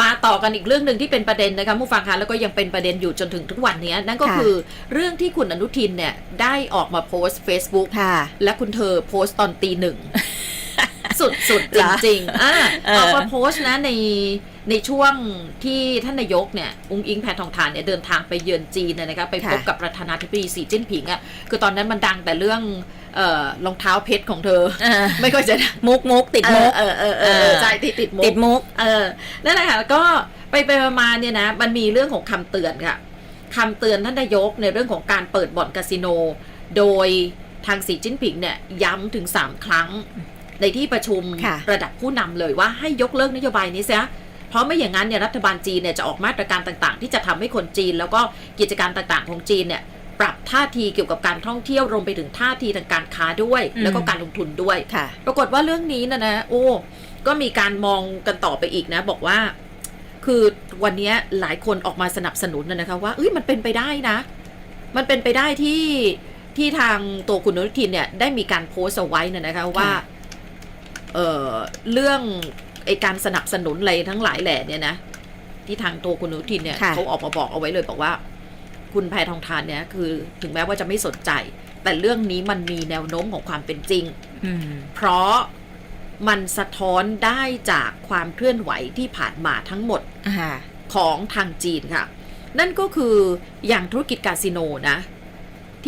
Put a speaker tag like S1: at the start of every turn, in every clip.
S1: มาต่อกันอีกเรื่องหนึ่งที่เป็นประเด็นนะคะผู้ฟังคะแล้วก็ยังเป็นประเด็นอยู่จนถึงทุกวันนี้นั่นก็
S2: ค่ะ
S1: คือเรื่องที่คุณอนุทินเนี่ยได้ออกมาโพสต์ Facebook
S2: ค่ะ
S1: และคุณเธอโพสต์ตอนตีหนึ่งสุดสุดๆ
S2: เห
S1: จ
S2: รอ
S1: ริงๆอะ
S2: เออ
S1: ออกมาโพสต์นะใน ในช่วงที่ท่านนายกเนี่ยอุ้งอิงแพทองทานเนี่ยเดินทางไปเยือนจีนเนี่ยนะคะไปพบกับประธานาธิบดีสีจิ้นผิงอะคือตอนนั้นมันดังแต่เรื่องเอ่อรองเท้าเพชรของเธอ
S2: เออ
S1: ไม่ค่อยจะ
S2: มุกมุกติดมุก
S1: เออเออเออเออ
S2: เออ
S1: ใช่ติดติดมุก
S2: ติดมุก
S1: เออนั่นแหละค่ะก็ไปไปมาๆเนี่ยนะมันมีเรื่องของคำเตือนค่ะคำเตือนท่านนายกในเรื่องของการเปิดบ่อนคาสิโน โดยทางสีจิ้นผิงเนี่ยย้ำถึง 3 ครั้งในที่ประชุม
S2: ค่ะ
S1: ระดับผู้นำเลยว่าให้ยกเลิกนโยบายนี้เสีย เพราะไม่อย่างนั้นเนี่ยรัฐบาลจีนเนี่ยจะออกมาตรการต่างๆ ที่จะทำให้คนจีน แล้วก็กิจการต่างๆของจีนเนี่ยปรับท่าทีเกี่ยวกับการท่องเที่ยวรวมไปถึงท่าทีทางการค้าด้วย แล้วก็การลงทุนด้วย
S2: ค่ะ
S1: ปรากฏว่าเรื่องนี้นะนะโอ้ก็มีการมองกันต่อไปอีกนะ บอกว่า คือวันนี้หลายคนออกมาสนับสนุนนะนะคะว่าเอ้ยมันเป็นไปได้นะ มันเป็นไปได้ที่ที่ทางตัวคุณอนุทินเนี่ยได้มีการโพสต์เอาไว้นะนะคะว่าเออเรื่อง ไอการสนับสนุนอะไรทั้งหลายแหล่เนี่ยนะที่ทางตัวคุณอนุทินเนี่ย
S2: ค่ะ
S1: เขาออกมาบอกเอาไว้เลยบอกว่า คุณแพทองทานเนี่ยคือถึงแม้ว่าจะไม่สนใจ แต่เรื่องนี้มันมีแนวโน้มของความเป็นจริง
S2: อืม
S1: เพราะมันสะท้อนได้จากความเคลื่อนไหวที่ผ่านมาทั้งหมด
S2: ค่ะ
S1: ของทางจีนค่ะ นั่นก็คืออย่างธุรกิจคาสิโนนะ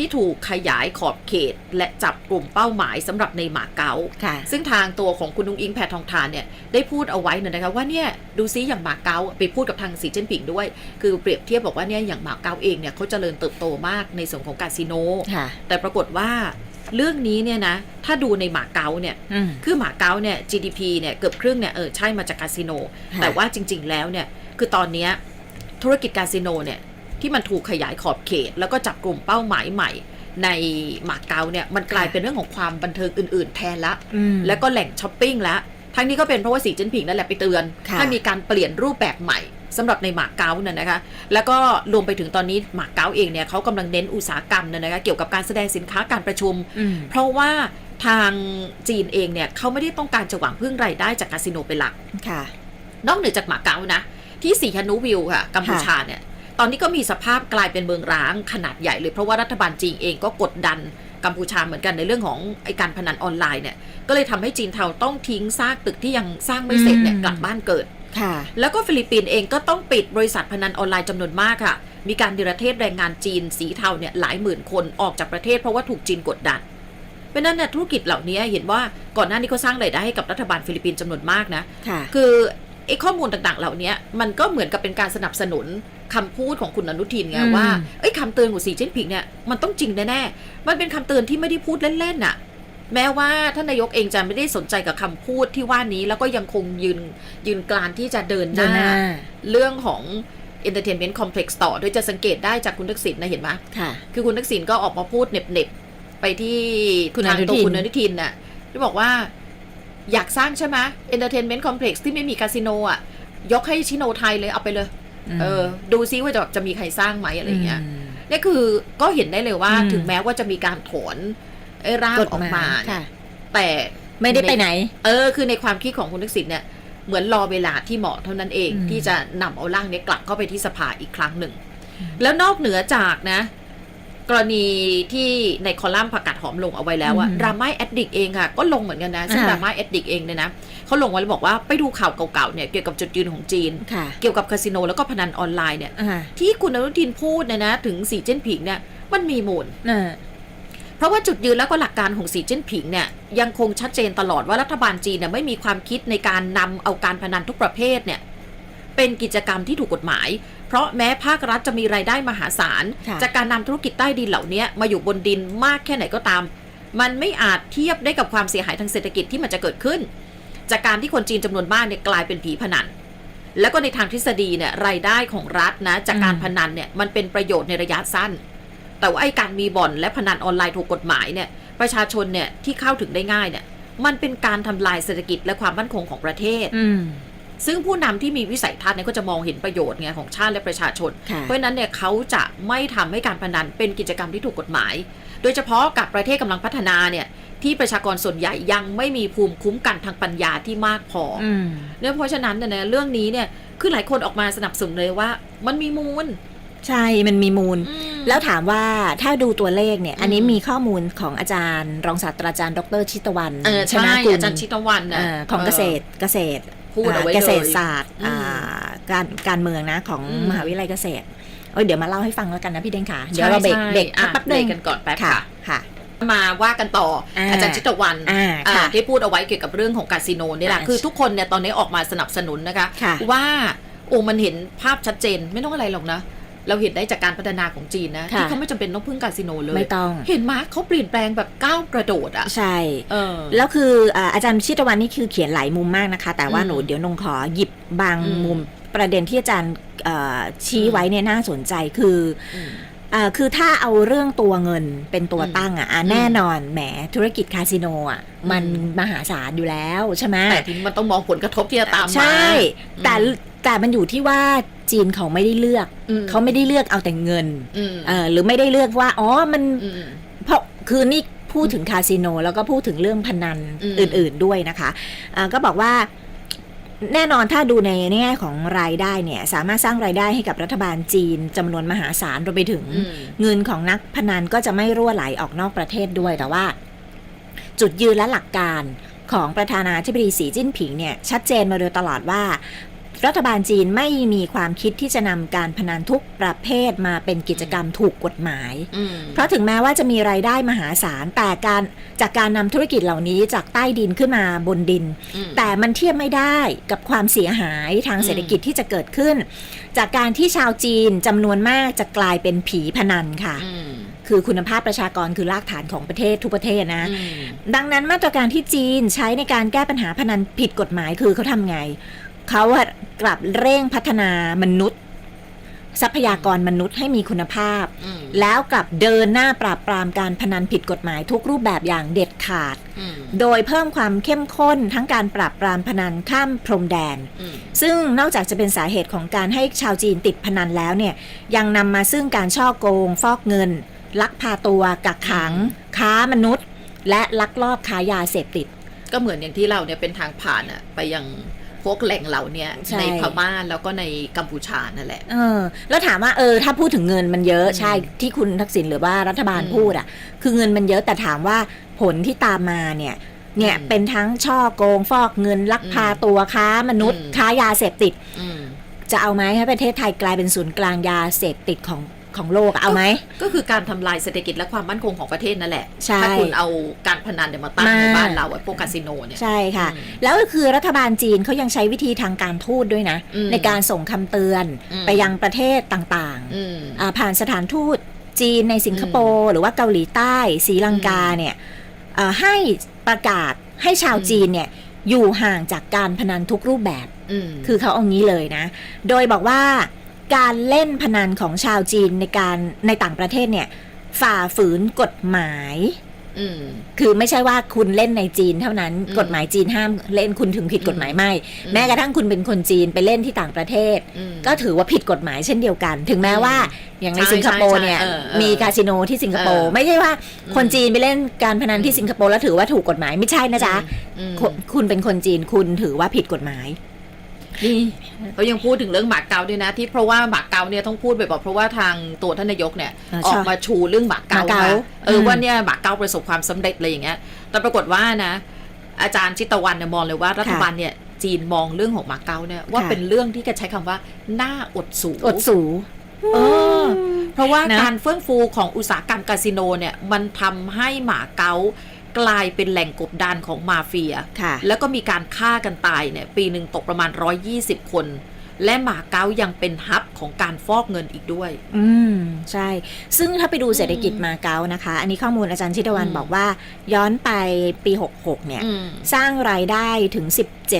S1: ที่ถูกขยายขอบเขต และจับกลุ่มเป้าหมายสำหรับในหมาเก๊า
S2: ค่ะ
S1: ซึ่งทางตัวของคุณนุ้งอิงแพทองทานเนี่ยได้พูดเอาไว้นะนะคะว่าเนี่ยดูซิอย่างหมาเก๊าไปพูดกับทางสีจิ้นผิงด้วย คือเปรียบเทียบบอกว่าเนี่ยอย่างหมาเก๊าเองเนี่ยเขาเจริญเติบโตมากในส่วนของคาสิโน
S2: ค่ะ
S1: แต่ปรากฏว่าเรื่องนี้เนี่ยนะ ถ้าดูในหมาเก๊าเนี่ย
S2: อืม
S1: คือหมาเก๊าเนี่ย GDP เนี่ยเกือบครึ่งเนี่ย เออ ใช่มาจากคาสิโน
S2: ค่ะ
S1: แต่ว่าจริง ๆ แล้วเนี่ย คือตอนเนี้ยธุรกิจคาสิโนเนี่ย ที่มันถูกขยายขอบเขต แล้วก็จับกลุ่มเป้าหมายใหม่ ในหมาเก๊าเนี่ยมันกลายเป็นเรื่องของความบันเทิงอื่น ๆ แทนละ
S2: อืม
S1: แล้วก็แหล่งช้อปปิ้งละทั้งนี้ก็เป็นเพราะว่าสีจิ้นผิงนั่นแหละไปเตือน
S2: ค่ะ
S1: ให้มีการเปลี่ยนรูปแบบใหม่สำหรับในหมาเก๊าเนี่ยนะคะ แล้วก็รวมไปถึงตอนนี้หมาเก๊าเองเนี่ยเขากำลังเน้นอุตสาหกรรมเนี่ยนะคะเกี่ยวกับการแสดงสินค้าการประชุม
S2: อืม
S1: เพราะว่าทางจีนเองเนี่ยเขาไม่ได้ต้องการจะหวังพึ่งรายได้จากคาสิโนเป็นหลัก
S2: ค่ะ
S1: นอกเหนือจากหมาเก๊านะ ที่สีฮานุวิวค่ะกัมพูชาเนี่ย ตอนนี้ก็มีสภาพกลายเป็นเมืองร้างขนาดใหญ่เลยเพราะว่ารัฐบาลจีนเองก็กดดันกัมพูชาเหมือนกันในเรื่องของไอการพนันออนไลน์เนี่ยก็เลยทำให้จีนเทาต้องทิ้งซากตึกที่ยังสร้างไม่เสร็จเนี่ย
S2: อืม
S1: กลับบ้านเกิด
S2: ค่ะ
S1: แล้วก็ฟิลิปปินส์เองก็ต้องปิดบริษัทพนันออนไลน์จำนวนมากค่ะ มีการดิรเทศแรงงานจีนสีเทาเนี่ยหลายหมื่นคนออกจากประเทศเพราะว่าถูกจีนกดดันเพราะฉะนั้นเนี่ยธุรกิจเหล่านี้เห็นว่าก่อนหน้านี้ก็สร้างรายได้ให้กับรัฐบาลฟิลิปปินส์จำนวนมากนะ
S2: ค่ะ
S1: คือไอ้ข้อมูลต่างๆ เหล่านี้มันก็เหมือนกับเป็นการสนับสนุน คำพูดของคุณอนุทินไง
S2: อืม
S1: ว่าเอ้ยคำเตือนของสีจิ้นผิงเนี่ยมันต้องจริงแน่ๆมันเป็นคำเตือนที่ไม่ได้พูดเล่นๆน่ะ แม้ว่าท่านนายกเองจะไม่ได้สนใจกับคำพูดที่ว่านี้แล้วก็ยังคงยืนยืนกรานที่จะเดินห
S2: เดินห
S1: น้า
S2: น้า
S1: เรื่องของ entertainment complex ต่อ โดยจะสังเกตได้จากคุณทักษิณนะเห็นไหม
S2: ค่ะ
S1: คือคุณทักษิณก็ออกมาพูดเหน็บๆ ไปที่
S2: คุณ
S1: ทาง
S2: อนุ
S1: ตัว
S2: ทิน
S1: คุณอนุทินน่ะที่บอกว่าอยากสร้างใช่ไหม entertainment complex ที่ไม่มีคาสิโนอะ ยกให้ชิโนไทยเลยเอาไปเลย เออ ดูซิว่าจะจะมีใครสร้างไหมอะไรอย่างเงี้ย
S2: ม
S1: เนี่ยคือก็เห็นได้เลยว่า
S2: อืม
S1: ถึงแม้ว่าจะมีการถอนไอ้ร่าง
S2: กฎ
S1: ออก
S2: ห
S1: มา
S2: มา
S1: เนี่ย
S2: ค่ะ
S1: แต่
S2: ไม่ได้ไปไหน
S1: เออ คือในความคิดของคุณทักษิณเนี่ยเหมือนรอเวลาที่เหมาะเท่านั้นเอง
S2: อืม
S1: ที่จะนำเอาร่างเนี้ยกลับเข้าไปที่สภาอีกครั้งหนึ่ง แล้วนอกเหนือจากนะ กรณีที่ในคอลัมน์ผักกาดหอมลงเอาไว้แล้วอะ
S2: อืม
S1: ดราม่าแอดดิกเองค่ะ ก็ลงเหมือนกันนะซึ่ง
S2: อ่า
S1: ดราม่าแอดดิกเองเนี่ยนะเขาลงไว้แล้วบอกว่าไปดูข่าวเก่าๆเนี่ยเกี่ยวกับจุดยืนของจีน
S2: ค่ะ
S1: เกี่ยวกับคาสิโนแล้วก็พนันออนไลน์เนี่ย
S2: อ่า
S1: ที่คุณอนุทินพูดเนี่ยนะ ถึงสีเจิ้นผิงเนี่ยมันมีมูล
S2: น่ะ
S1: เพราะว่าจุดยืนแล้วก็หลักการของสีจิ้นผิงเนี่ยยังคงชัดเจนตลอดว่ารัฐบาลจีนเนี่ยไม่มีความคิดในการนำเอาการพนันทุกประเภทเนี่ยเป็นกิจกรรมที่ถูกกฎหมาย เพราะแม้ภาครัฐจะมีรายได้มหาศาล
S2: ค่ะ
S1: จากการนำธุรกิจใต้ดินเหล่านี้มาอยู่บนดินมากแค่ไหนก็ตาม มันไม่อาจเทียบได้กับความเสียหายทางเศรษฐกิจที่มันจะเกิดขึ้น จากการที่คนจีนจำนวนมากเนี่ยกลายเป็นผีพนันแล้วก็ในทางทฤษฎีเนี่ยรายได้ของรัฐนะจากการ
S2: อืม
S1: พนันเนี่ยมันเป็นประโยชน์ในระยะสั้น แต่ว่าไอ้การมีบ่อนและพนันออนไลน์ถูกกฎหมายเนี่ยประชาชนเนี่ยที่เข้าถึงได้ง่ายเนี่ยมันเป็นการทำลายเศรษฐกิจและความมั่นคงของประเทศ
S2: อืม
S1: ซึ่งผู้นำที่มีวิสัยทัศน์เนี่ยก็จะมองเห็นประโยชน์ไงของชาติและประชาชน
S2: ค่ะ
S1: เพราะฉะนั้นเนี่ยเขาจะไม่ทำให้การพนันเป็นกิจกรรมที่ถูกกฎหมาย โดยเฉพาะกับประเทศกำลังพัฒนาเนี่ยที่ประชากรส่วนใหญ่ยังไม่มีภูมิคุ้มกันทางปัญญาที่มากพออ
S2: อืม
S1: เนี่ยเพราะฉะนั้นเนี่ยนะเรื่องนี้เนี่ยคือหลายคนออกมาสนับสนุนเลยว่า มันมีมูล
S2: ใช่ มันมีมูล
S1: อืม
S2: แล้วถามว่าถ้าดูตัวเลขเนี่ย อันนี้
S1: อืม
S2: มีข้อมูลของอาจารย์ รองศาสตราจารย์ ดรชิตวัน
S1: เออ
S2: ช
S1: ใช่
S2: นะกุล
S1: อาจารย์ชิตวันนะ
S2: เอ่อของเกษตรเกษตร
S1: พูดเอาไว้
S2: เกษตร
S1: เลย
S2: ศาสตร์
S1: อืม
S2: อ่าการการเมืองนะของ
S1: อืม
S2: มหาวิทยาลัยเกษตรเอ้ยเดี๋ยวมาเล่าให้ฟังแล้วกันนะพี่เด้งค่ะ
S1: ใช่
S2: เดี๋ยวเราเบรก
S1: ใช่
S2: เบรก
S1: อะ
S2: แป๊บ
S1: เบร
S2: นึ
S1: ก
S2: ง
S1: กันก่อนแป๊บ
S2: ค่ะ
S1: ค่ะ
S2: ค่ะ
S1: มาว่ากันต่ออาอาจารย์ชิตวัน
S2: อ่า
S1: อ่า
S2: ค่ะ
S1: ที่พูดเอาไว้เกี่ยวกับเรื่องของคาสิโนนี่แหละ
S2: อ่า
S1: คือทุกคนเนี่ยตอนนี้ออกมาสนับสนุนนะคะ
S2: ค่ะ
S1: ว่าโอ้มันเห็นภาพชัดเจนไม่ต้องอะไรหรอกนะ เราเห็นได้จากการพัฒนาของจีนนะ
S2: ค่ะ
S1: ที่เขาไม่จำเป็นต้องพึ่งคาสิโนเลย
S2: ไม่ต้อง
S1: เห็นมาเขาเปลี่ยนแปลงแบบก้าวกระโดดอะ
S2: ใช่
S1: เออ
S2: แล้วคืออ่าอาจารย์ชิตวันนี่คือเขียนหลายมุมมากนะคะ แต่ว่า
S1: อืม
S2: หนูเดี๋ยวนงขอหยิบบาง
S1: อืม
S2: มุมประเด็นที่อาจารย์เอ่อชี้
S1: อืม
S2: ไว้เนี่ยน่าสนใจคือ
S1: อืม
S2: อ่าคือถ้าเอาเรื่องตัวเงินเป็นตัว
S1: อืม
S2: ตั้งอะอะ
S1: อืม
S2: แน่นอนแหมธุรกิจคาสิโนอะ
S1: อืม
S2: มันมหาศาลอยู่แล้วใช่ไหม
S1: แต่ทีนี้มันต้องมองผลกระทบที่จะตามมา
S2: ใช่ แต่
S1: อืม
S2: แต่มันอยู่ที่ว่าจีนเขาไม่ได้เลือก
S1: อืม
S2: เขาไม่ได้เลือกเอาแต่เงิน
S1: อืม
S2: เออหรือไม่ได้เลือกว่า อ๋อ มัน
S1: อืม
S2: เพราะคือนี่พูดถึงคาสิโนแล้วก็พูดถึงเรื่องพนัน
S1: อืม
S2: อื่น ๆด้วยนะคะอ่าก็บอกว่าแน่นอนถ้าดูในแง่ของรายได้เนี่ย สามารถสร้างรายได้ให้กับรัฐบาลจีนจำนวนมหาศาลรวมไปถึง
S1: อืม
S2: เงินของนักพนันก็จะไม่รั่วไหลออกนอกประเทศด้วยแต่ว่า จุดยืนและหลักการของประธานาธิบดีสีจิ้นผิงเนี่ย ชัดเจนมาโดยตลอดว่า รัฐบาลจีนไม่มีความคิดที่จะนำการพนันทุกประเภทมาเป็นกิจกรรมถูกกฎหมาย
S1: อืม
S2: เพราะถึงแม้ว่าจะมีรายได้มหาศาล แต่การจากการนำธุรกิจเหล่านี้จากใต้ดินขึ้นมาบนดิน
S1: อืม
S2: แต่มันเทียบไม่ได้กับความเสียหายทาง
S1: อืม
S2: เศรษฐกิจที่จะเกิดขึ้น จากการที่ชาวจีนจำนวนมากจะกลายเป็นผีพนันค่ะ
S1: อืม
S2: คือคุณภาพประชากรคือรากฐานของประเทศทุกประเทศนะ
S1: อืม
S2: ดังนั้นมาตรการที่จีนใช้ในการแก้ปัญหาพนันผิดกฎหมายคือเขาทำไง เขาอะกลับเร่งพัฒนามนุษย์ ทรัพยากรมนุษย์ให้มีคุณภาพ
S1: อืม
S2: แล้วกลับเดินหน้าปราบปรามการพนันผิดกฎหมายทุกรูปแบบอย่างเด็ดขาด
S1: อืม
S2: โดยเพิ่มความเข้มข้นทั้งการปราบปรามพนันข้ามพรมแดน
S1: อืม
S2: ซึ่งนอกจากจะเป็นสาเหตุของการให้ชาวจีนติดพนันแล้วเนี่ยยังนำมาซึ่งการช่อโกง ฟอกเงิน ลักพาตัว กักขัง ค้ามนุษย์ และลักลอบค้ายาเสพติด
S1: ก็เหมือนอย่างที่เราเนี่ยเป็นทางผ่านอะไปยัง พวกแหล่งเหล่าเนี้ย
S2: ใช่
S1: ในพม่าแล้วก็ในกัมพูชานั่นแหละ
S2: เออแล้วถามว่าเออถ้าพูดถึงเงินมันเยอะ
S1: อืม
S2: ใช่ที่คุณทักษิณหรือว่ารัฐบาล
S1: อืม
S2: พูดอะ คือเงินมันเยอะแต่ถามว่าผลที่ตามมาเนี่ยเนี่ย
S1: อืม
S2: เป็นทั้งช่อโกงฟอกเงินลักพาตัวค้ามนุษย์
S1: อืม
S2: ค้ายาเสพติด
S1: อืม
S2: จะเอาไหมให้ประเทศไทยกลายเป็นศูนย์กลางยาเสพติดของ ของโลกอะเอาไหม
S1: ก็คือการทำลายเศรษฐกิจและความมั่นคงของประเทศนั่นแหละ
S2: ใช่
S1: ถ้าคุณเอาการพนันเนี่ยมาตั้ง
S2: มา
S1: ในบ้านเราไอ้พวกคาสิโนเนี่ย
S2: ใช่ค่ะ
S1: อืม
S2: แล้วก็คือรัฐบาลจีนเขายังใช้วิธีทางการทูตด้วยนะ
S1: อืม
S2: ในการส่งคำเตือน
S1: อืม
S2: ไปยังประเทศต่าง
S1: อืม
S2: ๆอ่าผ่านสถานทูตจีนในสิงคโปร์หรือว่าเกาหลีใต้ศรีลังกา
S1: อืม
S2: เนี่ยอ่าให้ประกาศให้ชาว
S1: อืม
S2: จีนเนี่ยอยู่ห่างจากการพนันทุกรูปแบบ
S1: อืม
S2: คือเขาเอางี้เลยนะ โดยบอกว่า การเล่นพนันของชาวจีนในการในต่างประเทศเนี่ย ฝ่าฝืนกฎหมาย
S1: อืม
S2: คือไม่ใช่ว่าคุณเล่นในจีนเท่านั้น
S1: อืม
S2: กฎหมายจีนห้ามเล่นคุณถึงผิด
S1: อืม
S2: กฎหมายไม่
S1: อืม
S2: แม้กระทั่งคุณเป็นคนจีนไปเล่นที่ต่างประเทศ
S1: อืม
S2: ก็ถือว่าผิดกฎหมายเช่นเดียวกัน ถึงแม้ว่าอย่างใน
S1: ใช่
S2: สิงคโปร์เนี่ย
S1: ใช่ใช่เออเออ
S2: มีคาสิโนที่สิงคโปร์
S1: เออ
S2: ไม่ใช่ว่า
S1: อืม
S2: คนจีนไปเล่นการพนันที่สิงคโปร์แล้วถือว่าถูกกฎหมายไม่ใช่นะจ๊ะ
S1: อืม
S2: คุณคุณเป็นคนจีนคุณถือว่าผิดกฎหมาย
S1: นี่เขายังพูดถึงเรื่องหมากเกาด้วยนะ ที่เพราะว่าหมากเกาเนี่ยต้องพูดบ่อยๆเพราะว่าทางตัวท่านนายกเนี่ย
S2: อ่า
S1: อ
S2: ใช่
S1: อกมาชูเรื่องหมากเกา
S2: หมากเกา
S1: มาเอออ
S2: ม
S1: ว่าเนี่ยหมากเกาประสบความสำเร็จอะไรอย่างเงี้ย แต่ปรากฏว่านะ อาจารย์ชิตวันเนี่ยมองเลยว่ารัฐบาลเนี่ยจีนมองเรื่องของหมากเกาเนี่ยว่า
S2: ค่ะ
S1: เป็นเรื่องที่จะใช้คำว่าหน้าอดสู
S2: อดสู
S1: เออเพราะว่า
S2: นะ
S1: การเฟื่องฟูของอุตสาหกรรมคาสิโนเนี่ยมันทำให้หมาเก๊า กลายเป็นแหล่งกบดานของมาเฟีย
S2: ค่ะ
S1: แล้วก็มีการฆ่ากันตายเนี่ยปีหนึ่งตกประมาณ 120 คน และหมาเก๊ายังเป็นฮับของการฟอกเงินอีกด้วย
S2: อืม ใช่ ซึ่งถ้าไปดูเศรษฐกิจมาเก๊านะคะ อันนี้ข้อมูลอาจารย์ชิตวัน
S1: อืม
S2: บอกว่า ย้อนไปปี 66 เนี่ย
S1: อืม
S2: สร้างรายได้ถึง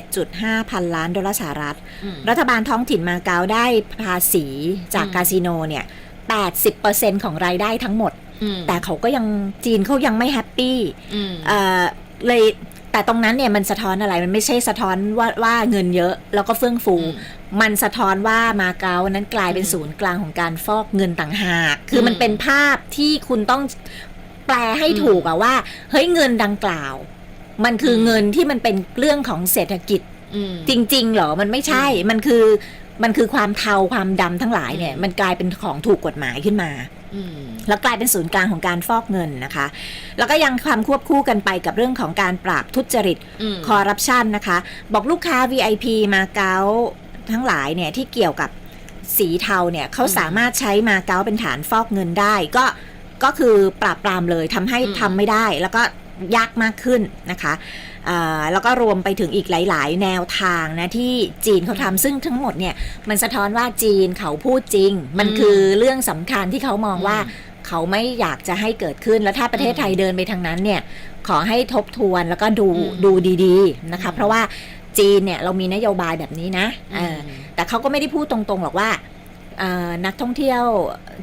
S2: 17.5 พันล้านดอลลาร์สหรัฐ
S1: อืม
S2: รัฐบาลท้องถิ่นมาเก๊าได้ภาษีจาก
S1: อืม
S2: คาสิโนเนี่ย 80%ของรายได้ทั้งหมด
S1: อืม
S2: แต่เขาก็ยังจีนเขายังไม่แฮปปี้
S1: อืม
S2: เอ่อเลยแต่ตรงนั้นเนี่ยมันสะท้อนอะไรมันไม่ใช่สะท้อนว่าว่าเงินเยอะ แล้วก็เฟื่องฟู
S1: อืม
S2: มันสะท้อนว่ามาเก๊านั้นกลายเป็น
S1: อืม
S2: ศูนย์กลางของการฟอกเงินต่างหาก คืออ
S1: ม
S2: มันเป็นภาพที่คุณต้องแปลให้
S1: อืม
S2: ถูกอะว่า เฮ้ยเงินดังกล่าว มันคืออ
S1: ม
S2: เงินที่มันเป็นเรื่องของเศรษฐกิจ
S1: อืม
S2: จริงๆเหรอ มันไม่ใช่ มันคือ มันคือความเทาความดำทั้งหลายเนี่ย
S1: อืม
S2: มันกลายเป็นของถูกกฎหมายขึ้นมา
S1: อืม
S2: แล้วกลายเป็นศูนย์กลางของการฟอกเงินนะคะ แล้วก็ยังความควบคู่กันไปกับเรื่องของการปราบทุจริต
S1: อืม
S2: คอร์รัปชันนะคะ บอกลูกค้า VIP มาเก๊าทั้งหลายเนี่ยที่เกี่ยวกับสีเทาเนี่ยเขา
S1: อืม
S2: สามารถใช้มาเก๊าเป็นฐานฟอกเงินได้ ก็ก็คือปราบปรามเลยทำให้
S1: อืม
S2: ทำไม่ได้ แล้วก็ ยากมากขึ้นนะคะอ่าแล้วก็รวมไปถึงอีกหลาย ๆ แนวทางนะที่จีนเขาทำซึ่งทั้งหมดเนี่ยมันสะท้อนว่าจีนเขาพูดจริง มัน
S1: อืม
S2: คือเรื่องสำคัญที่เขามองว่า
S1: อืม
S2: เขาไม่อยากจะให้เกิดขึ้นแล้วถ้าประเทศ
S1: อืม
S2: ไทยเดินไปทางนั้นเนี่ยขอให้ทบทวนแล้วก็ดู
S1: อืม
S2: ดูดีๆนะคะ
S1: อืม
S2: เพราะว่าจีนเนี่ยเรามีนโยบายแบบนี้นะเออ
S1: ม
S2: แต่เขาก็ไม่ได้พูดตรงๆหรอกว่าเอ่อนักท่องเที่ยว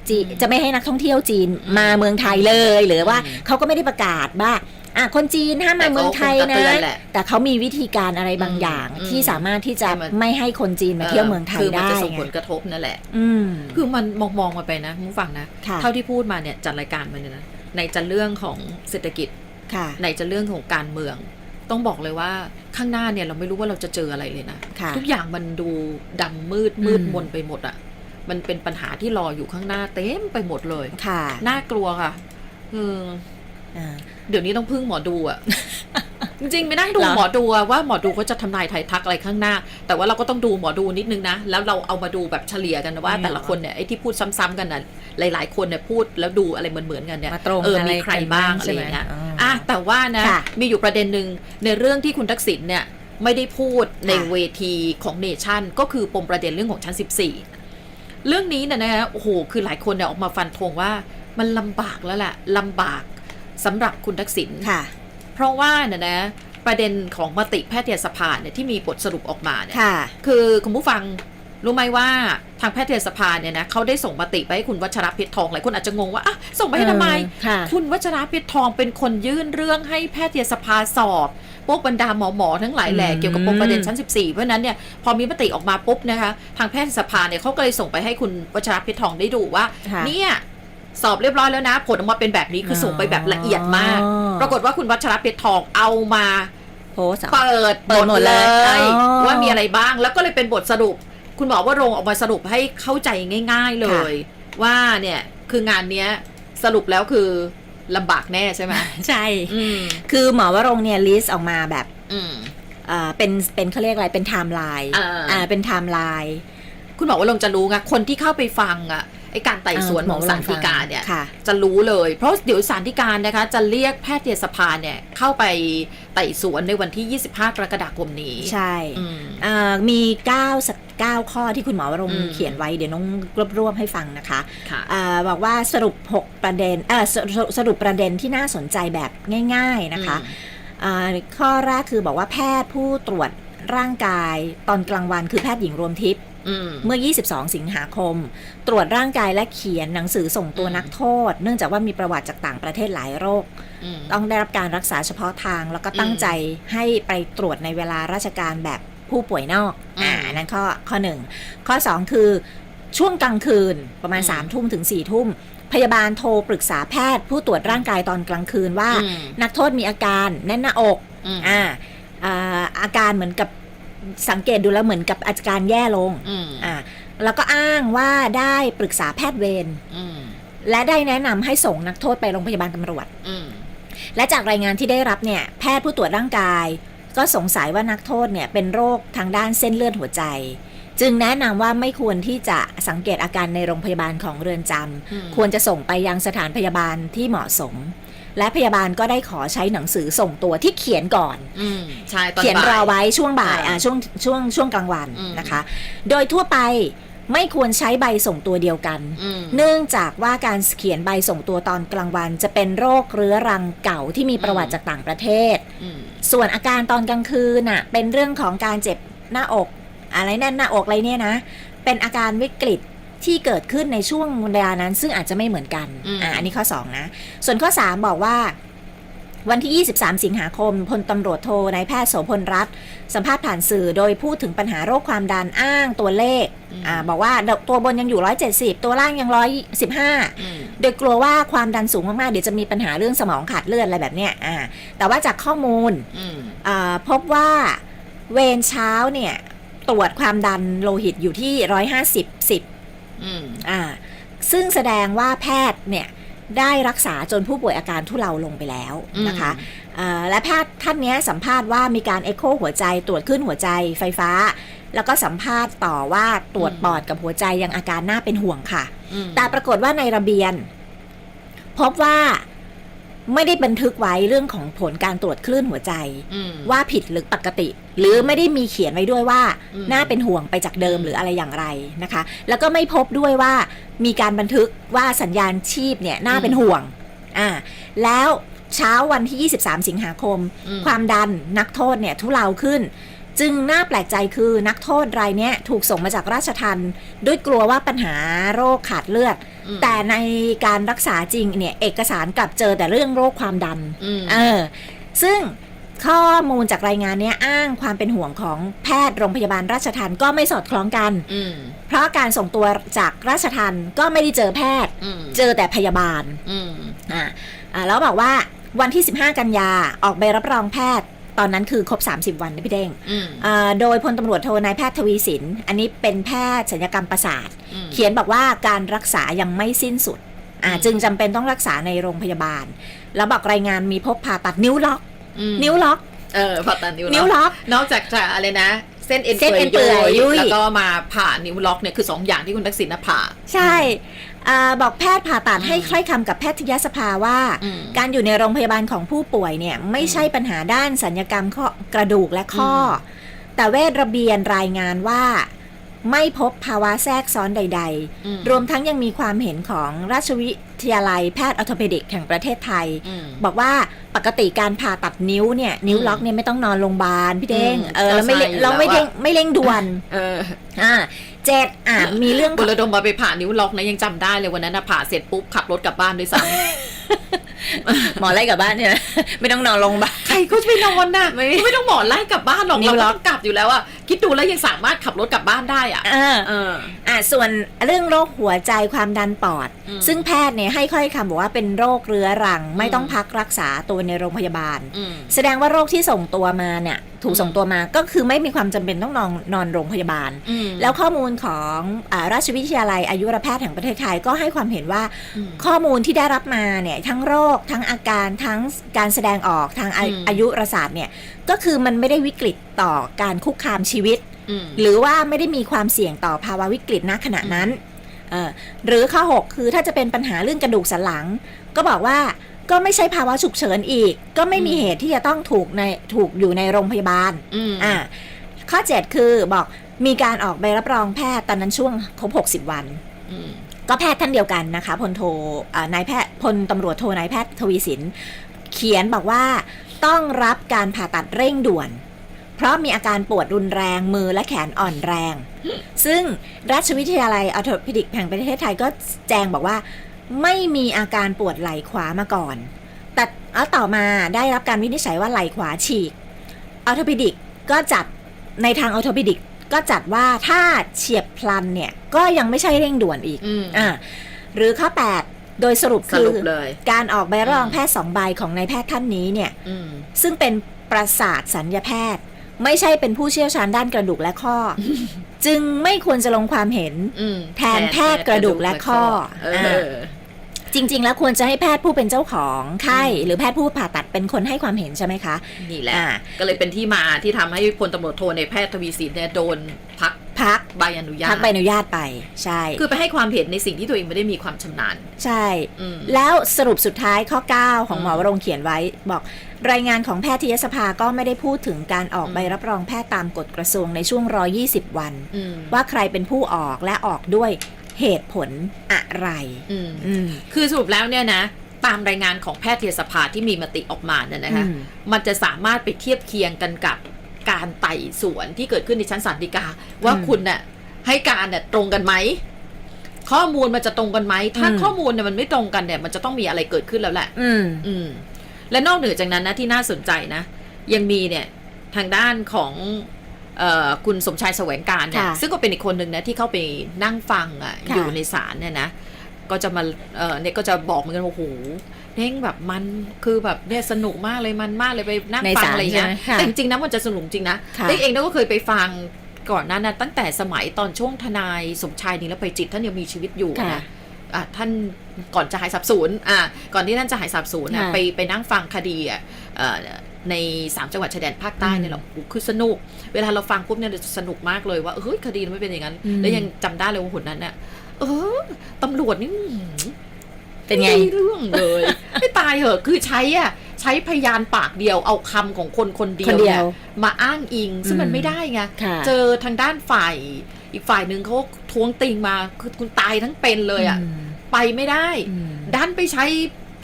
S2: จีน
S1: อืม
S2: จะไม่ให้นักท่องเที่ยวจีน
S1: อืม
S2: มาเมืองไทยเลย หรือว่า
S1: อืม
S2: เขาก็ไม่ได้ประกาศว่า อะคนจีนห้ามมาเมืองไทย
S1: แต่
S2: นะ
S1: ก็คงจเตือแหละ
S2: แต่เขามีวิธีการอะไรบาง
S1: อืม
S2: อย่าง
S1: อืม
S2: ที่สามารถที่จะ
S1: ให้มัน
S2: ไม่ให้คนจีนมาเที่ยวเมืองไทย
S1: คือมัน
S2: ได้
S1: จะส่ง
S2: ไง
S1: ผลกระทบนั่นแหละ
S2: อืม
S1: คือมันมองมองมาไปนะมุงฟังนะ
S2: ค่ะ
S1: เท่าที่พูดมาเนี่ยจัดรายการมาเนี่ยนะในจะเรื่องของเศรษฐกิจ
S2: ค่ะ
S1: ในจะเรื่องของการเมืองต้องบอกเลยว่าข้างหน้าเนี่ยเราไม่รู้ว่าเราจะเจออะไรเลยนะ
S2: ค่ะ
S1: ทุกอย่างมันดูดำมืดมืด
S2: อืม
S1: มนไปหมดอะ่ะ มันเป็นปัญหาที่รออยู่ข้างหน้าเต็มไปหมดเลย
S2: ค่ะ
S1: น่ากลัวค่ะเออ
S2: อ่า
S1: เดี๋ยวนี้ต้องพึ่งหมอดูอะจริงๆไปนั่งดู
S2: เหรอ
S1: หมอดูอะว่าหมอดูเขาจะทำนายไทายทักอะไรข้างหน้า แต่ว่าเราก็ต้องดูหมอดูนิดนึงนะ แล้วเราเอามาดูแบบเฉลี่ยกันนะว่า แต่ละคนเนี่ยไอ้ที่พูดซ้ำๆกันน่ะหลาย ๆ คนเนี่ยพูดแล้วดูอะไรเหมือนๆกันเนี่ย
S2: มาตรง
S1: เออ
S2: อะไร
S1: มีใคร
S2: กัน
S1: บ้าง
S2: บ้าง
S1: อะไรอย่างเงี้ย
S2: ใช่ไหมอ๋ออ่
S1: อะแต่ว่านะ
S2: ค่ะ
S1: มีอยู่ประเด็นหนึ่งในเรื่องที่คุณทักษิณเนี่ยไม่ได้พูดใน
S2: ค่ะ
S1: เวทีของเนชั่น ก็คือปมประเด็นเรื่องของชั้น 14 เรื่องนี้เนี่ยนะฮะโอ้โหคือหลายคนเนี่ยออกมาฟันธงว่ามันลำบากแล้วแหละลำบาก สำหรับคุณทักษิณ
S2: ค่ะ
S1: เพราะว่าเนี่ยนะประเด็นของมติแพทยสภาเนี่ยที่มีบทสรุปออกมาเนี่ย
S2: ค่ะ
S1: คือคุณผู้ฟังรู้ไหมว่าทางแพทยสภาเนี่ยนะเขาได้ส่งมติไปให้คุณวัชระเพชรทองหลายคนอาจจะงงว่าอะส่งไปให้ทำไม
S2: เออค่ะ
S1: คุณวัชระเพชรทองเป็นคนยื่นเรื่องให้แพทยสภาสอบพวกบรรดาหมอหมอๆทั้งหลายแหล่
S2: อืม
S1: เกี่ยวกับปมประเด็นชั้น 14 เพราะฉะนั้นเนี่ยพอมีมติออกมาปุ๊บนะคะ ทางแพทยสภาเนี่ยเขาก็เลยส่งไปให้คุณวัชระเพชรทองได้ดูว่า
S2: ค่ะ
S1: เนี่ย สอบเรียบร้อยแล้วนะ ผลออกมาเป็นแบบนี้คือส่งไปแบบละเอียดมาก
S2: อ๋อ
S1: ปรากฏว่าคุณวัชระเพชรทองเอามา
S2: โพสต์เหรอ
S1: เปิด
S2: เปิดหมดเลย
S1: ย
S2: อ๋อ
S1: ว่ามีอะไรบ้างแล้วก็เลยเป็นบทสรุป คุณหมอว่าโรงออกมาสรุปให้เข้าใจง่าย ๆเลย ว่าเนี่ยคืองานเนี้ยสรุปแล้วคือลำบากแน่ใช่ไหม
S2: ใช่
S1: อืม
S2: คือหมอวรงค์เนี่ยลิสต์ออกมาแบบ
S1: อืม
S2: อ่าเป็นเป็นเขาเรียกอะไรเป็นไทม์ไลน์
S1: อ่า
S2: อ่าเป็นไทม์ไลน์
S1: คุณหมอว่าลงจะรู้ไงคนที่เข้าไปฟังอะ ไอการไต่สวนของสารฎีกาเนี่ย
S2: ค่ะ
S1: จะรู้เลย เพราะเดี๋ยวสารฎีกานะคะ จะเรียกแพทยสภาเนี่ยเข้าไปไต่สวนในวันที่ 25 กรกฎาคมนี้
S2: ใช่
S1: อืม
S2: อ่ามี9สัก9ข้อที่คุณหมอวรง
S1: อื
S2: ค์
S1: ม
S2: เขียนไว้เดี๋ยวน้องรวบรวมให้ฟังนะคะ
S1: ค่ะ
S2: อ่าบอกว่าสรุป 6 ประเด็นเออสสสรุปประเด็นที่น่าสนใจแบบง่าย ๆนะคะอ่าข้อแรกคือบอกว่าแพทย์ผู้ตรวจร่างกายตอนกลางวันคือแพทย์หญิงรวมทิพย์
S1: อืม
S2: เมื่อ 22 สิงหาคม ตรวจร่างกายและเขียนหนังสือส่งตัว
S1: อืม
S2: นักโทษ เนื่องจากว่ามีประวัติจากต่างประเทศหลายโรค
S1: อืม
S2: ต้องได้รับการรักษาเฉพาะทาง แล้วก็ตั้ง
S1: อืม
S2: ใจให้ไปตรวจในเวลาราชการแบบผู้ป่วยนอก
S1: อืม
S2: อ่าอันนั้นข้อข้อหนึ่งข้อ2คือช่วงกลางคืนประมาณ
S1: อืม
S2: 3ามทุ่มถึง4ี่ทุ่มพยาบาลโทรปรึกษาแพทย์ ผู้ตรวจร่างกายตอนกลางคืนว่า
S1: อืม
S2: นักโทษมีอาการแน่นหน้าอก
S1: อืม
S2: อ่าอ่าอาการเหมือนกับ สังเกตดูแล้วเหมือนกับอาการแย่ลง
S1: อืม
S2: อ่าแล้วก็อ้างว่าได้ปรึกษาแพทย์เวร
S1: อืม
S2: และได้แนะนำให้ส่งนักโทษไปโรงพยาบาลตำรวจ
S1: อืม
S2: และจากรายงานที่ได้รับเนี่ย แพทย์ผู้ตรวจร่างกาย ก็สงสัยว่านักโทษเนี่ยเป็นโรคทางด้านเส้นเลือดหัวใจ จึงแนะนำว่าไม่ควรที่จะสังเกตอาการในโรงพยาบาลของเรือนจำ
S1: อืม
S2: ควรจะส่งไปยังสถานพยาบาลที่เหมาะสม และพยาบาลก็ได้ขอใช้หนังสือส่งตัวที่เขียนก่อน
S1: อืมใช่ตอน
S2: เขียน
S1: บ่
S2: รอไว้ช่วงบ่าย
S1: อ่า
S2: อ่าช่วงช่วงช่วงกลางวัน
S1: อืม
S2: นะคะ โดยทั่วไปไม่ควรใช้ใบส่งตัวเดียวกัน
S1: อืม
S2: เนื่องจากว่าการเขียนใบส่งตัวตอนกลางวัน จะเป็นโรคเรื้อรังเก่าที่มีประวัติ
S1: อืม
S2: จากต่างประเทศ
S1: อืม
S2: ส่วนอาการตอนกลางคืนน่ะเป็นเรื่องของการเจ็บหน้าอก อะไรแน่นหน้าอกอะไรเนี่ยนะ เป็นอาการวิกฤต ที่เกิดขึ้นในช่วงเวลานั้น ซึ่งอาจจะไม่เหมือนกัน
S1: อืม
S2: อ่าอันนี้ข้อ 2 นะ ส่วนข้อ 3 บอกว่าวันที่ 23 สิงหาคม พลตำรวจโทนายแพทย์โสพลรัตน์สัมภาษณ์ผ่านสื่อโดยพูดถึงปัญหาโรคความดันอ้างตัวเลข
S1: อืม
S2: อ่าบอกว่าตัวบนยังอยู่ 170 ตัวล่างยัง 115
S1: อืม
S2: โดยกลัวว่าความดันสูงมาก ๆ เดี๋ยวจะมีปัญหาเรื่องสมองขาดเลือดอะไรแบบเนี้ยอ่าแต่ว่าจากข้อมูล
S1: อืม
S2: อ่าพบว่าเวรเช้าเนี่ย ตรวจความดันโลหิตอยู่ที่ 150 10
S1: อืม
S2: อ่า ซึ่งแสดงว่าแพทย์เนี่ยได้รักษาจนผู้ป่วยอาการทุเลาลงไปแล้วนะคะอ่าและแพทย์ท่านเนี้ยสัมภาษณ์ว่ามีการเอ็กโคหัวใจตรวจขึ้นหัวใจไฟฟ้า แล้วก็สัมภาษณ์ต่อว่าตรวจปอดกับหัวใจยังอาการน่าเป็นห่วงค่ะ
S1: อืม
S2: แต่ปรากฏว่าในระเบียน พบว่า ไม่ได้บันทึกไว้เรื่องของผลการตรวจคลื่นหัวใจ
S1: อืม
S2: ว่าผิดหรือปกติ หรือไม่ได้มีเขียนไว้ด้วยว่า
S1: อืม
S2: น่าเป็นห่วงไปจากเดิมหรืออะไรอย่างไรนะคะ แล้วก็ไม่พบด้วยว่ามีการบันทึกว่าสัญญาณชีพเนี่ยน่าเป็นห่วงอ่าแล้วเช้าวันที่ 23 สิงหาคม
S1: อืม
S2: ความดันนักโทษเนี่ยทุเลาขึ้น จึงน่าแปลกใจคือนักโทษรายเนี้ยถูกส่งมาจากราชทันด้วยกลัวว่าปัญหาโรคขาดเลือด
S1: อืม
S2: แต่ในการรักษาจริงเนี่ยเอกสารกลับเจอแต่เรื่องโรคความดัน
S1: อืม
S2: เออซึ่งข้อมูลจากรายงานเนี้ยอ้างความเป็นห่วงของแพทย์โรงพยาบาลราชทันก็ไม่สอดคล้องกัน
S1: อืม
S2: เพราะการส่งตัวจากราชทันก็ไม่ได้เจอแพทย์
S1: อืม
S2: เจอแต่พยาบาล
S1: อืม
S2: อ่าอ่าแล้วบอกว่าวันที่ 15 กันยาออกใบรับรองแพทย์ ตอนนั้นคือครบ 30 วันนะพี่เด้ง
S1: อืม
S2: อ่าโดยพลตำรวจโทนายแพทย์ทวีสิน อันนี้เป็นแพทย์ศัลยกรรมประสาท
S1: อืม
S2: เขียนบอกว่าการรักษายังไม่สิ้นสุดอ่า
S1: อืม
S2: จึงจำเป็นต้องรักษาในโรงพยาบาล แล้วบอกรายงานมีพบผ่าตัดนิ้วล็อก
S1: อืม
S2: นิ้วล็อก
S1: เออผ่าตัดนิ้ว
S2: นิ้วล็อก
S1: นอกจากจะอะไรนะ เส้นเอ็น
S2: เส้นเอ็นเปื่อยยุ่ย
S1: แล้วก็มาผ่านิ้วล็อกเนี่ยคือสองอย่างที่คุณทักษิณน่ะผ่า
S2: ใช่ อ่าบอกแพทย์ผ่าตัด
S1: อืม
S2: ให้ค่อยคำกับแพทยสภาว่า
S1: อืม
S2: การอยู่ในโรงพยาบาลของผู้ป่วยเนี่ยไม่ใช่ปัญหาด้านสัญญกรรมข้อกระดูกและข้ออ
S1: ม
S2: แต่เวชระเบียนรายงานว่าไม่พบภาวะแทรกซ้อนใด
S1: อืม
S2: ๆรวมทั้งยังมีความเห็นของราชวิทยาลัยแพทย์ออร์โทเพดิกแห่งประเทศไทย
S1: อืม
S2: บอกว่าปกติการผ่าตัดนิ้วเนี่ย นิ้ว
S1: อืม
S2: ล็อกเนี่ยไม่ต้องนอนโรงพยาบาลพี่เด้ง
S1: อืม
S2: เออแล้วไม่เร่ง
S1: เข้าใจอยู่
S2: เราไม่
S1: แล้ว
S2: เร่ง
S1: อะ
S2: ไม่เร่งด่วน
S1: เออ
S2: อ่า เจ็ดอ่ามีเรื่อง
S1: บุรดมมาไปผ่านิ้วล็อกนะยังจำได้เลยวันนั้นนะผ่าเสร็จปุ๊บขับรถกลับบ้านด้วยซ้
S2: หมอไล่กลับบ้านเนี่ยนะไม่ต้องนอนโรงพยาบาลำ
S1: ใครก็จะไปนอนน่ะไม่ไม่ต้องหมอไล่กลับบ้านหรอก
S2: นิ้
S1: เรา
S2: วล็
S1: ก็
S2: อก
S1: ต้องกลับอยู่แล้วอะคิดดูแล้วยังสามารถขับรถกลับบ้านได้อะ
S2: อ่า
S1: เออ
S2: อ่าส่วนเรื่องโรคหัวใจความดันปอด
S1: อืม
S2: ซึ่งแพทย์เนี่ยให้ค่อยคำบอกว่าเป็นโรคเรื้อรัง ไม่
S1: อืม
S2: ต้องพักรักษาตัวในโรงพยาบาล
S1: อืม
S2: แสดงว่าโรคที่ส่งตัวมาเนี่ยถูกส่งตัวมาก็คือไม่มีความจำเป็นต้องนอนนอนโรงพยาบาล
S1: อืม
S2: แล้วข้อมูลของอาราชวิทยาลัยอายุรแพทย์แห่งประเทศไทยก็ให้ความเห็นว่า
S1: อืม
S2: ข้อมูลที่ได้รับมาเนี่ยทั้งโรค ทั้งอาการทั้งการแสดงออกทางอา
S1: อืม
S2: อายุรศาสตร์เนี่ยก็คือมันไม่ได้วิกฤตต่อการคุกคามชีวิต
S1: อืม
S2: หรือว่าไม่ได้มีความเสี่ยงต่อภาวะวิกฤตณขณะนั้นเอ่อหรือข้อ 6 คือถ้าจะเป็นปัญหาเรื่องกระดูกสันหลัง ก็บอกว่า ก็ไม่ใช่ภาวะฉุกเฉินอีก ก็ไม่มี
S1: อืม
S2: เหตุที่จะต้องถูกในถูกอยู่ในโรงพยาบาล
S1: อืม
S2: อ่าข้อ 7 คือบอกมีการออกใบรับรองแพทย์ตอนนั้นช่วงครบ60 วัน
S1: อืม
S2: ก็แพทย์ท่านเดียวกันนะคะพลโทอ่านายแพทย์พลตำรวจโทนายแพทย์ทวีสิน เขียนบอกว่าต้องรับการผ่าตัดเร่งด่วน เพราะมีอาการปวดรุนแรงมือและแขนอ่อนแรง ซึ่งราชวิทยาลัยออร์โทพดิกแห่งประเทศไทยก็แจ้งบอกว่า ไม่มีอาการปวดไหล่ขวามาก่อน แต่แล้วต่อมาได้รับการวินิจฉัยว่าไหล่ขวาฉีกออร์โทพดิกก็จัดในทางออร์โทพดิกก็จัดว่าถ้าเฉียบพลันเนี่ย ก็ยังไม่ใช่เร่งด่วนอีก
S1: อืม
S2: อ่าหรือข้อ 8 โดยสรุป
S1: ส
S2: คือ
S1: รุปเลย
S2: การออกใบรับรอง
S1: อืม
S2: แพทย์สองใบของนายแพทย์ท่านนี้เนี่ย
S1: อืม
S2: ซึ่งเป็นประสาทสัญญาแพทย์ ไม่ใช่เป็นผู้เชี่ยวชาญด้านกระดูกและข้อ จึงไม่ควรจะลงความเห็น
S1: อืม
S2: แทนแพทย์กระดูกและข้อ
S1: เอ
S2: อ่า
S1: อ
S2: จริง ๆ แล้วควรจะให้แพทย์ผู้เป็นเจ้าของไข้หรือแพทย์ผู้ผ่าตัดเป็นคนให้ความเห็นใช่ไหมคะ
S1: นี่แหละ
S2: อ่า
S1: ก็เลยเป็นที่มาที่ทำให้พลตำรวจโทในแพทย์ทวีสินเนี่ยโดนพัก
S2: พัก
S1: ใบอนุญาต
S2: พักใบอนุญาตไปใช่
S1: คือไปให้ความเห็นในสิ่งที่ตัวเองไม่ได้มีความชำนาญ
S2: ใช่
S1: อืม
S2: แล้วสรุปสุดท้ายข้อ 9 ของหมอ
S1: อืม
S2: วรงค์เขียนไว้ บอกรายงานของแพทยสภาก็ไม่ได้พูดถึงการออก
S1: อืม
S2: ใบรับรองแพทย์ตามกฎกระทรวงในช่วง 120 วัน
S1: อืม
S2: ว่าใครเป็นผู้ออกและออกด้วย เหตุผลอะไร
S1: อืม
S2: อืม
S1: คือสรุปแล้วเนี่ยนะ ตามรายงานของแพทยสภาที่มีมติออกมาเนี่ยนะคะ
S2: อืม
S1: มันจะสามารถไปเทียบเคียงกันกับการไต่สวนที่เกิดขึ้นในชั้นศาลฎีกา ว่า
S2: อืม
S1: คุณเนี่ยให้การเนี่ยตรงกันไหมข้อมูลมันจะตรงกันไหม ถ้า
S2: อืม
S1: ข้อมูลเนี่ยมันไม่ตรงกันเนี่ย มันจะต้องมีอะไรเกิดขึ้นแล้วแหละ
S2: อืม
S1: อืม และนอกเหนือจากนั้นนะที่น่าสนใจนะ ยังมีเนี่ย ทางด้านของเออ คุณสมชายแสวงการเนี่ย
S2: ค่ะ
S1: ซึ่งก็เป็นอีกคนหนึ่งนะที่เข้าไปนั่งฟังอะ
S2: ค่ะ
S1: อยู่ในศาลเนี่ยนะก็จะมาเออเนี่ยก็จะบอกเหมือนกันว่าโอ้โหเด้งแบบมันคือแบบเนี่ยสนุกมากเลยมันมากเลยไปนั่ง
S2: ใน
S1: ฟัง
S2: ศาล
S1: อะไรเงี้ย
S2: ใช่ไหมค่ะ
S1: แต่จริงๆนะมันจะสนุกจริงนะ
S2: ค่ะ
S1: เด้งเองก็เคยไปฟังก่อนหนั้นนะตั้งแต่สมัยตอนช่วงทนายสมชายนิรภัยจิตท่านยังมีชีวิตอยู่
S2: ค่ะ
S1: นะอะท่านก่อนจะหายสับสูญอะก่อนที่ท่านจะหายสับสูญนะ
S2: ค่ะ
S1: ไปไปนั่งฟังคดีอะเอ่อ ในสามจังหวัดชายแดนภาคใต้เนี่ย
S2: อืม
S1: เราโอ้โหคือสนุก เวลาเราฟังปุ๊บเนี่ยเราจะสนุกมากเลยว่าเฮ้ยคดีมันไม่เป็นอย่างนั้น
S2: อืม
S1: แล้วยังจำได้เลยว่าหุ่นนั้นเนี่ยเออตำรวจนี่อื้อหือ
S2: เป็นไง
S1: ม่เรื่องเลย ไม่ตายเหอะคือใช้อะใช้พยานปากเดียวเอาคำของคนคนเดี
S2: ค
S1: ย
S2: น
S1: ว
S2: เดี
S1: เนี่ย
S2: ยว
S1: มาอ้างอิง ซึ่งมัน
S2: อืม
S1: ไม่ได้ไง
S2: ค่ะ
S1: เจอทางด้านฝ่าย อีกฝ่ายหนึ่งเขาท้วงติงมาคือคุณตายทั้งเป็นเลยอะ
S2: ม
S1: ไปไม่ได้
S2: อืม
S1: ดันไปใช้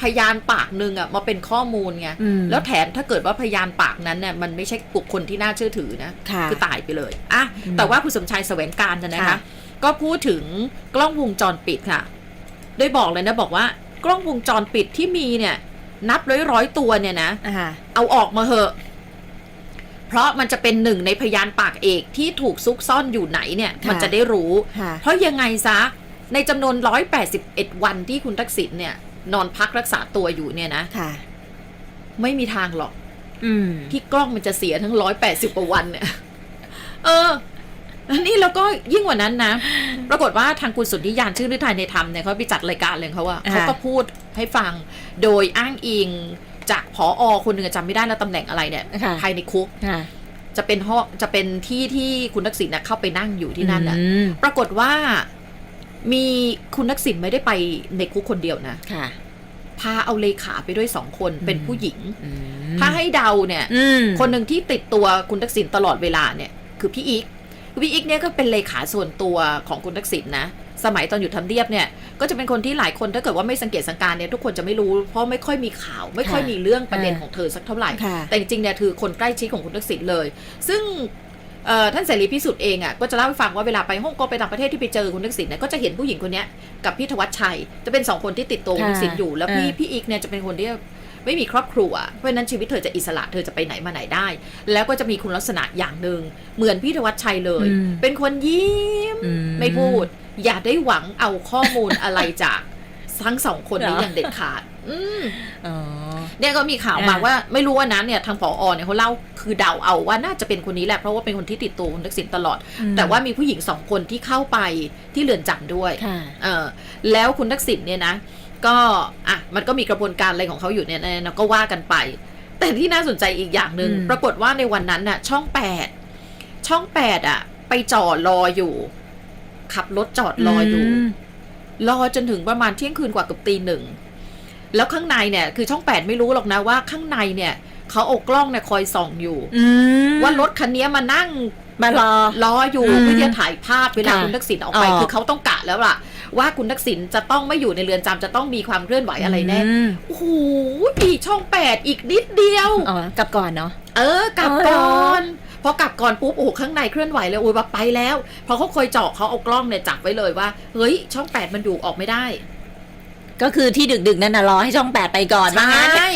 S1: พยานปากหนึ่งอะมาเป็นข้อมูลไง
S2: อืม
S1: แล้วแถมถ้าเกิดว่าพยานปากนั้นเนี่ยมันไม่ใช่บุคคลที่น่าเชื่อถือนะ
S2: ค่ะ
S1: คือตายไปเลยอะ
S2: อืม
S1: แต่ว่าคุณสมชายแสวงการนะนะคะ
S2: ค่ะ
S1: ก็พูดถึงกล้องวงจรปิดค่ะ โดยบอกเลยนะบอกว่ากล้องวงจรปิดที่มีเนี่ย นับร้อยร้อยๆตัวเนี่ยนะ
S2: อ่า
S1: เอาออกมาเหอะ เพราะมันจะเป็นหนึ่งในพยานปากเอกที่ถูกซุกซ่อนอยู่ไหนเนี่ย
S2: ค่ะ
S1: มันจะได้รู้
S2: ค่ะ
S1: เพราะยังไงซะในจำนวน 181 วันที่คุณทักษิณเนี่ย นอนพักรักษาตัวอยู่เนี่ยนะ
S2: ค่ะ
S1: ไม่มีทางหรอก
S2: อืม
S1: ที่กล้องมันจะเสียทั้ง180กว่าวันเนี่ยเอออันนี้แล้วก็ยิ่งกว่านั้นนะ ปรากฏว่าทางคุณสุทธิยานชื่อฤทัยในธรรมเนี่ยเขาไปจัดรายการเลยเขาว่า
S2: อ่า
S1: เขาก็พูดให้ฟังโดยอ้างอิงจากผออคนหนึ่งจำไม่ได้แล้วตำแหน่งอะไรเนี่ย
S2: ค่ะ
S1: ภายในคุก
S2: ค่ะ
S1: จะเป็นห้องจะเป็นที่ที่คุณทักษิณน่ะเข้าไปนั่งอยู่ที่นั่นน่ะ
S2: อืม
S1: ปรากฏว่า มีคุณทักษิณไม่ได้ไปในคุกคนเดียวนะ
S2: ค่ะ
S1: พาเอาเลขาไปด้วยสองคนเป็นผู้หญิง
S2: อืม
S1: ถ้าให้เดาเนี่ย
S2: อืม
S1: คนหนึ่งที่ติดตัวคุณทักษิณตลอดเวลาเนี่ย คือพี่อีกคือพี่อีกเนี่ยก็เป็นเลขาส่วนตัวของคุณทักษิณนะสมัยตอนอยู่ทำเนียบเนี่ย ก็จะเป็นคนที่หลายคนถ้าเกิดว่าไม่สังเกตสังการเนี่ยทุกคนจะไม่รู้เพราะไม่ค่อยมีข่าว ไม่ค่อยมีเรื่องประเด็นของเธอสักเท่าไหร่
S2: ค่ะ
S1: แต่จริงๆเนี่ยคือคนใกล้ชิดของคุณทักษิณเลย ซึ่งเอ่อ ท่านเสรีพิสุทธิ์เองอะก็จะเล่าให้ฟังว่าเวลาไปฮ่องกงไปต่างประเทศที่ไปเจอคุณทักษิณเนี่ยก็จะเห็นผู้หญิงคนเนี้ยกับพี่ธวัชชัย จะเป็นสองคนที่ติดตัวคุณทักษิณอยู่แล้วพี่
S2: อ่า
S1: พี่อีกเนี่ยจะเป็นคนที่ไม่มีครอบครัว เพราะฉะนั้นชีวิตเธอจะอิสระเธอจะไปไหนมาไหนได้ แล้วก็จะมีคุณลักษณะอย่างหนึ่งเหมือนพี่ธวัชชัยเลย
S2: อืม
S1: เป็นคนยิ้ม
S2: อื
S1: ไม่พูด อย่าได้หวังเอาข้อมูลอะไรจาก ทั้งสองคนนี้
S2: เหรอ
S1: อย่างเด็ดขาด อืม
S2: อ๋อ
S1: เนี่ยก็มีข่าวมา
S2: อ่า
S1: ว่าไม่รู้ว่านั้นเนี่ยทางผอเนี่ยเขาเล่าคือเดาเอาว่าน่าจะเป็นคนนี้แหละเพราะว่าเป็นคนที่ติดตัวคุณทักษิณตลอด
S2: อืม
S1: แต่ว่ามีผู้หญิงสองคนที่เข้าไปที่เรือนจำด้วย
S2: ค่ะ
S1: เออแล้วคุณทักษิณเนี่ยนะก็อะมันก็มีกระบวนการอะไรของเขาอยู่เนี่ยนะก็ว่ากันไป แต่ที่น่าสนใจอีกอย่างหนึ่ง
S2: อืม
S1: ปรากฏว่าในวันนั้นน่ะ ช่องแปดช่องแปดอะ ไปจอดรออยู่ ขับรถจอดรออยู่
S2: ม
S1: รอจนถึงประมาณเที่ยงคืนกว่าเกับตีหนึ่งแล้วข้างในเนี่ย คือช่องแปดไม่รู้หรอกนะว่าข้างในเนี่ยเขาเอากล้องเนี่ยคอยส่องอยู่
S2: อืม
S1: ว่ารถคันนี้มานั่ง
S2: มารอ
S1: รออยู่
S2: อืม
S1: เพื่อที่จะถ่ายภาพเวลา
S2: ค่ะ
S1: คุณทักษิณออกไป
S2: ออก
S1: คือเขาต้องกะแล้วล่ะ ว่าคุณทักษิณจะต้องไม่อยู่ในเรือนจำจะต้องมีความเคลื่อนไหวอะไรแน่
S2: ม
S1: โอ้โหอีช่องแปดอีกนิดเดียว
S2: อ๋อกลับก่อนเนาะ
S1: เออกลับ
S2: อ๋อเหร
S1: ก่
S2: อ
S1: อน พอกลับก่อนปุ๊บโอ้โหข้างในเคลื่อนไหวเลยโอ้ยแบบไปแล้วเพอเขาเคยเจาะเขาเอากล้องเนี่ยจับไว้เลยว่าเฮ้ยช่องแปดมันอยู่ออกไม่ได้
S2: ก็คือที่ดึก ๆ นั่นน่ะรอให้ช่องแปดไปก่อนว่างั้น
S1: ใช่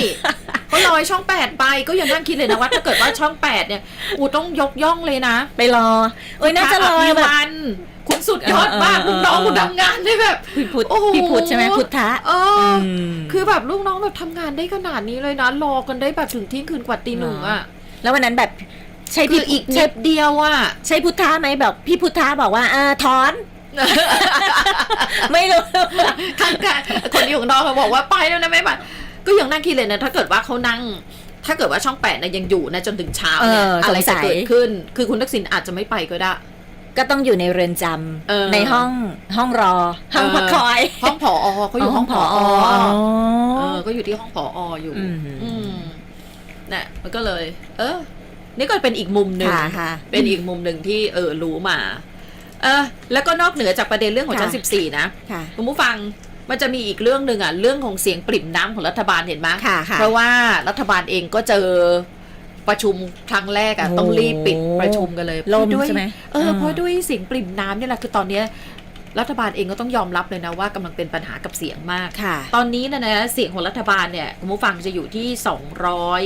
S1: ก็ลอยช่องแปดไปก็ยังนั่งคิดเลยนะว่าถ้าเกิดว่าช่องแปดเนี่ยอูต้องยกย่องเลยนะ
S2: ไปรอโอ้ยน่าจะรอ
S1: พ
S2: แบบ
S1: วันคุณสุดยอดมาก
S2: เออเออ
S1: ลูกน้อง
S2: เออ
S1: คุณทำงานได้แบบ
S2: พี่พุทธ
S1: โอ้โห
S2: พี่พุทธใช่ไหมพุทธะ
S1: เอออ
S2: ม
S1: คือแบบลูกน้องแบบทำงานได้ขนาดนี้เลยนะรอกันได้แบบถึงเที่ยงคืนกว่าตีหนึ่งอะ
S2: แล้ววันนั้นแบบ ใช่
S1: คื
S2: พี่
S1: ออีก
S2: ใช่
S1: นิดเดียวอะ
S2: ใช่พุทธะไหมแบบพี่พุทธะบอกว่าเออถอน ไม่รู้
S1: ข้างกันคนที่ของน้องเขาบอกว่าไปแล้วนะไม่ไปก็ยังนั่งคิดเลยนะถ้าเกิดว่าเขานั่ง ถ้าเกิดว่าช่องแปดนะยังอยู่นะจนถึงเช้าเนี่ย
S2: เอออ
S1: อะไร
S2: ส
S1: จะ
S2: งสัย
S1: เกิดขึ้น คือคุณทักษิณอาจจะไม่ไปก็ได้
S2: ก็ต้องอยู่ในเรือนจ
S1: เออำ
S2: ในห้องห้องรอ ห้อง
S1: เออ
S2: พักคอย
S1: ห้องผอเขาอยู่ห้องผอ
S2: อ๋อ
S1: เออก็อยู่ที่ห้องผออยู่
S2: อืม
S1: อืมน่ะมันก็เลย เออ นี่ก็เป็นอีกมุมหนึ่ง
S2: ค่ะค่ะ
S1: เป็นอีกมุมหนึ่งที่เออรู้มา เออ แล้วก็นอกเหนือจากประเด็นเรื่องของชั้น
S2: ค่ะ
S1: สิบสี่นะ
S2: ค่ะ
S1: คุณผู้ฟังมันจะมีอีกเรื่องหนึ่งอะเรื่องของเสียงปริ่มน้ำของรัฐบาลเห็นไหม
S2: ค่ะค่ะ
S1: เพราะว่ารัฐบาลเองก็เจอประชุมครั้งแรกอะ
S2: โอ้
S1: ต้องรีบปิดประชุมกันเลย
S2: ล่ม
S1: เพราะด้วย
S2: ใช่ไหม
S1: เอออ
S2: ม
S1: เพราะด้วยเสียงปริ่มน้ำเนี่ยแหละคือตอนเนี้ยรัฐบาลเองก็ต้องยอมรับเลยนะว่ากำลังเป็นปัญหากับเสียงมาก
S2: ค่ะ
S1: ตอนนี้นะนะเสียงของรัฐบาลเนี่ยคุณผู้ฟังจะอยู่ที่สองร้อย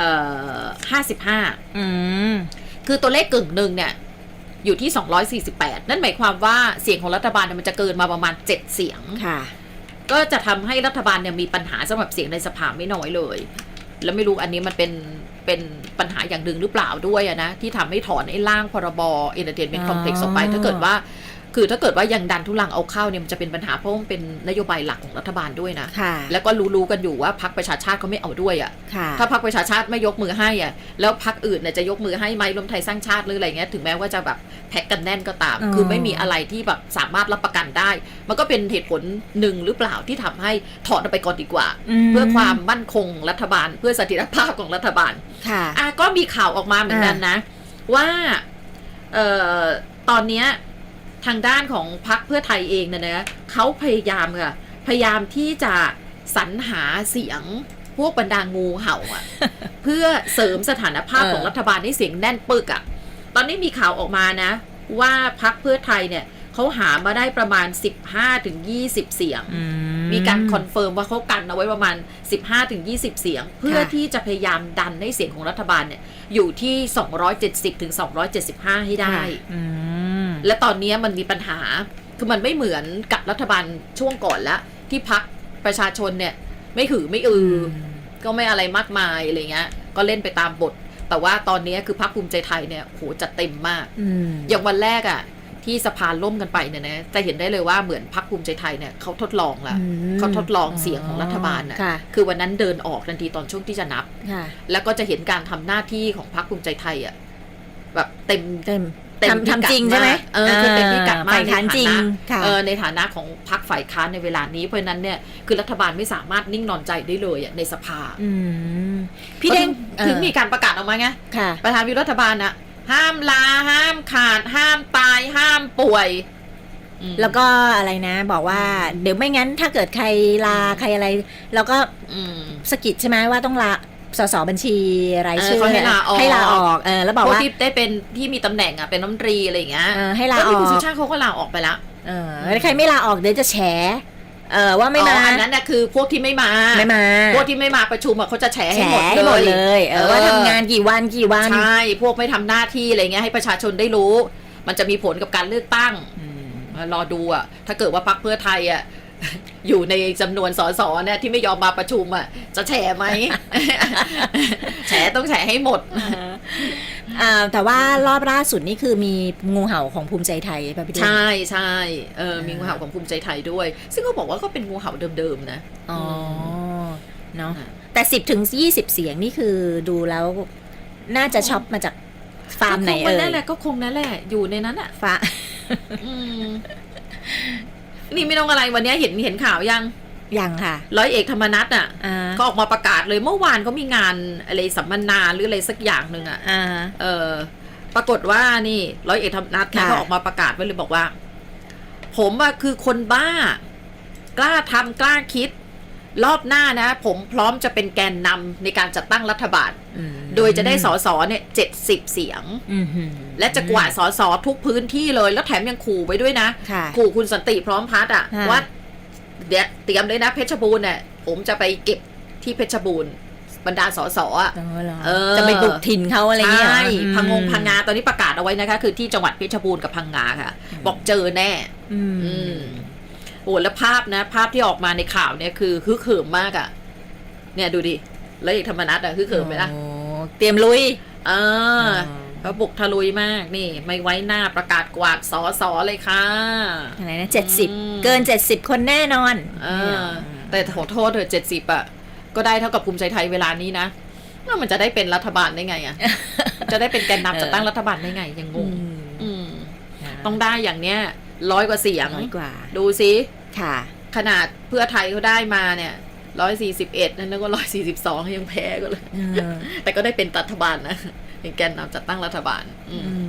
S1: เอ่อห้าสิบห้า
S2: อืม
S1: คือตัวเลขกึ่งหนึ่งเนี่ย อยู่ที่ 248 นั่นหมายความว่าเสียงของรัฐบาลเนี่ยมันจะเกินมาประมาณ 7 เสียง
S2: ค่ะ
S1: ก็จะทำให้รัฐบาลเนี่ยมีปัญหาสำหรับเสียงในสภาไม่น้อยเลย แล้วไม่รู้อันนี้มันเป็นเป็นปัญหาอย่างหนึ่งหรือเปล่าด้วยอะนะ ที่ทำให้ถอนไอ้ร่างพรบ Entertainment
S2: อ๋อ
S1: Complex ออกไป ถ้าเกิดว่า คือถ้าเกิดว่ายังดันทุลังเอาเข้าเนี่ยมันจะเป็นปัญหาเพราะว่ามันเป็นนโยบายหลักของรัฐบาลด้วยนะ
S2: ค่ะ
S1: แล้วก็รู้ๆกันอยู่ว่าพรรคประชาชาติเขาไม่เอาด้วยอะ
S2: ค่ะ
S1: ถ้าพรรคประชาชาติไม่ยกมือให้อะแล้วพรรคอื่นเนี่ยจะยกมือให้ไหมรวมไทยสร้างชาติหรืออะไรเงี้ยถึงแม้ว่าจะแบบแพ็กกันแน่นก็ตาม
S2: อ๋อ
S1: คือไม่มีอะไรที่แบบสามารถรับประกันได้ มันก็เป็นเหตุผลหนึ่งหรือเปล่าที่ทำให้ถอนออกไปก่อนดีกว่า
S2: ม
S1: เพื่อความมั่นคงรัฐบาล เพื่อเสถียรภาพของรัฐบาล
S2: ค่ะ
S1: อะก็มีข่าวออกมาเหมือนกันนะ ว่าเอ่อตอนเนี้ย ทางด้านของพรรคเพื่อไทยเองเนี่ยนะเขาพยายามค่ะพยายามที่จะสรรหาเสียงพวกบรรดางูเห่าอะ เพื่อเสริมสถานภาพ
S2: เออ
S1: ของรัฐบาลให้เสียงแน่นปึกอะ ตอนนี้มีข่าวออกมานะ ว่าพรรคเพื่อไทยเนี่ยเขาหามาได้ประมาณ 15-20 เสียง
S2: อื
S1: มีการคอนเฟิร์มว่าเขากันเอาไว้ประมาณ 15-20 เสียง เพื่อที่จะพยายามดันให้เสียงของรัฐบาลเนี่ยอยู่ที่ 270ถึง275 ให้ได้
S2: ค่ะอืม
S1: และตอนนี้มันมีปัญหาคือมันไม่เหมือนกับรัฐบาลช่วงก่อนละที่พักประชาชนเนี่ย ไม่หือไม่อือ ก็ไม่อะไรมากมายอะไรเงี้ย ก็เล่นไปตามบท แต่ว่าตอนนี้คือพักภูมิใจไทยเนี่ยโหจัดเต็มมาก
S2: อืม
S1: อย่างวันแรกอะ่ะ ที่สภาล่มกันไปเนี่ยนะจะเห็นได้เลยว่าเหมือนพักภูมิใจไทยเนี่ยเขาทดลองละ
S2: อืม
S1: เขาทดลองเสียงของรัฐบาลน่ะ
S2: ค่ะ
S1: คือวันนั้นเดินออกทันทีตอนช่วงที่จะนับ
S2: ค่ะ
S1: แล้วก็จะเห็นการทำหน้าที่ของพรรคภูมิใจไทยอะแบบเต็ม
S2: เต็ม
S1: เต็ม
S2: ทำ
S1: พิกัด
S2: ทำจริงใช่ไหมา
S1: กเออคือเต็มพิกัดมาก
S2: ฝ่ายค้านจริง
S1: ในฐานะ
S2: ค่ะ
S1: เออในฐานะของพรรคฝ่ายค้านในเวลานี้เพราะฉะนั้นเนี่ยคือรัฐบาลไม่สามารถนิ่งนอนใจได้เลยอะในสภา
S2: อืมพี่เด้ง
S1: ก็ถึงถึงมีการประกาศออกมาไง
S2: ค่ะ
S1: ประธานวิปรัฐบาลนะ ห้ามลาห้ามขาด ห้ามตายห้ามป่วยอืม
S2: แล้วก็อะไรนะ บอกว่า เดี๋ยวไม่งั้นถ้าเกิดใครลาใครอะไร แล้วก็
S1: อืม
S2: สะกิดใช่ไหมว่าต้องลาสสบัญชีรายชื่อ
S1: เออเขาให้ลาออก
S2: ให้ลาออกเออแล้วบอก
S1: พวก
S2: ว่า
S1: ที่ได้เป็นที่มีตำแหน่งอะเป็นน้ำตรีอะไรอย่างเงี้ย
S2: เออให้ลา
S1: แล้ว
S2: อ
S1: ที่
S2: อ
S1: คุณสุ
S2: ก
S1: ชาติเขาก็ลาออกไปแล้ว
S2: เออแล้วใครไม่ลาออกเดี๋ยวจะแฉ เออว่าไม่มา
S1: อ๋ออันนั้นน่ะคือพวกที่ไม่มา
S2: ไม่มา
S1: พวกที่ไม่มาประชุมอะเขาจะแฉ
S2: แฉ
S1: ให้หมด
S2: ให้หมด
S1: เล
S2: เลยยเออว่าทำงานกี่วันกี่วัน
S1: ใช่พวกไม่ทำหน้าที่อะไรเงี้ยให้ประชาชนได้รู้ มันจะมีผลกับการเลือกตั้ง
S2: อืม
S1: รอดูอะถ้าเกิดว่าพรรคเพื่อไทยอะ อยู่ในจำนวนสสเนี่ยที่ไม่ยอมมาประชุมอะจะแฉไหม แฉต้องแฉให้หมด
S2: อ่าแต่ว่ารอบล่าสุดนี่คือมีงูเห่าของภูมิใจไทยป่ะพี่เด้ง
S1: ใช่ใช่เออมีงูเห่าของภูมิใจไทยด้วย ซึ่งเขาบอกว่าก็เป็นงูเห่าเดิมๆนะ
S2: อ๋อเนาะ
S1: อ่า
S2: แต่สิบถึงยี่สิบเสียงนี่คือดูแล้วน่าจะช็อปมาจากฟาร์มไหน
S1: ก็คง
S2: เอ่
S1: นั่นแห
S2: ย
S1: ละก็คงนั่นแหละ อยู่ในนั้นอะ
S2: ฟา
S1: อืม นี่ไม่ต้องอะไรวันนี้เห็นเห็นข่าวยัง
S2: ยังค่ะ
S1: ร้อยเอกธรรมนัฐอะ
S2: อ่า
S1: ก็ออกมาประกาศเลยเมื่อวานก็มีงานอะไรสัมมนาหรืออะไรสักอย่างหนึ่งอะ
S2: อ่า
S1: เออ ปรากฏว่านี่ร้อยเอกธรรมนัฐเนี่ย
S2: ค่ะ
S1: ก็ออกมาประกาศไว้เลยบอกว่า ผมอะคือคนบ้ากล้าทำกล้าคิด รอบหน้านะ ผมพร้อมจะเป็นแกนนำในการจัดตั้งรัฐบาล
S2: อืม
S1: โดยจะได้สอสอเนี่ยเจ็ดสิบเสียง
S2: อืมหืม
S1: และจะกวาดสอสอทุกพื้นที่เลย แล้วแถมยังขู่ไว้ด้วยนะ
S2: ค่ะ
S1: ขู่คุณสันติพร้อมพัฒน์อะ
S2: ค่ะ
S1: ว่าเดี๋ยวเตรียมเลยนะเพชรบูรณ์เนี่ยผมจะไปเก็บที่เพชรบูรณ์บรรดาสสอะ
S2: อ๋อเหรอ
S1: เออ
S2: จะไปบุกถิ่นเขาอะไรเงี้ยเหรอ
S1: ใช่
S2: อืม
S1: พังงงพังงาตอนนี้ประกาศเอาไว้นะคะ คือที่จังหวัดเพชรบูรณ์กับพังงาค่ะ บอกเจอแน่
S2: อืม
S1: อืมโอ้แล้วภาพนะ ภาพที่ออกมาในข่าวเนี่ยคือฮึกเหิมมากอะ เนี่ยดูดิ แล้วเอกธรรมนัฐอะฮึกเหิมไหมล่ะ
S2: โอ้เตรียมลุย
S1: เออเขาบุกทะลุยมากนี่ ไม่ไว้หน้าประกาศกวาดสอสอเลยค่ะ
S2: อะไรนะเจ็ดสิบ
S1: อืม
S2: เกินเจ็ดสิบคนแน่นอน
S1: เออแต่ขอโทษเถอะเจ็ดสิบอะ ก็ได้เท่ากับภูมิใจไทยเวลานี้นะแล้วมันจะได้เป็นรัฐบาลได้ไงอะ จะได้เป็นแกนนำจัดตั้งรัฐบาลได้ไงยังง
S2: อื
S1: ง
S2: ม
S1: อืมต้องได้อย่างเนี้ยร้อยกว่าเสียง
S2: น้อยกว่า
S1: ดูสิ
S2: ค่ะ
S1: ขนาดเพื่อไทยเขาได้มาเนี่ยร้อยสี่สิบเอ็ดนั่นนึกว่าร้อยสี่สิบสองยังแพ้ก็เลย
S2: เออ
S1: แต่ก็ได้เป็นรัฐบาลนะเป็นแกนนำจัดตั้งรัฐบาล อืม
S2: อืม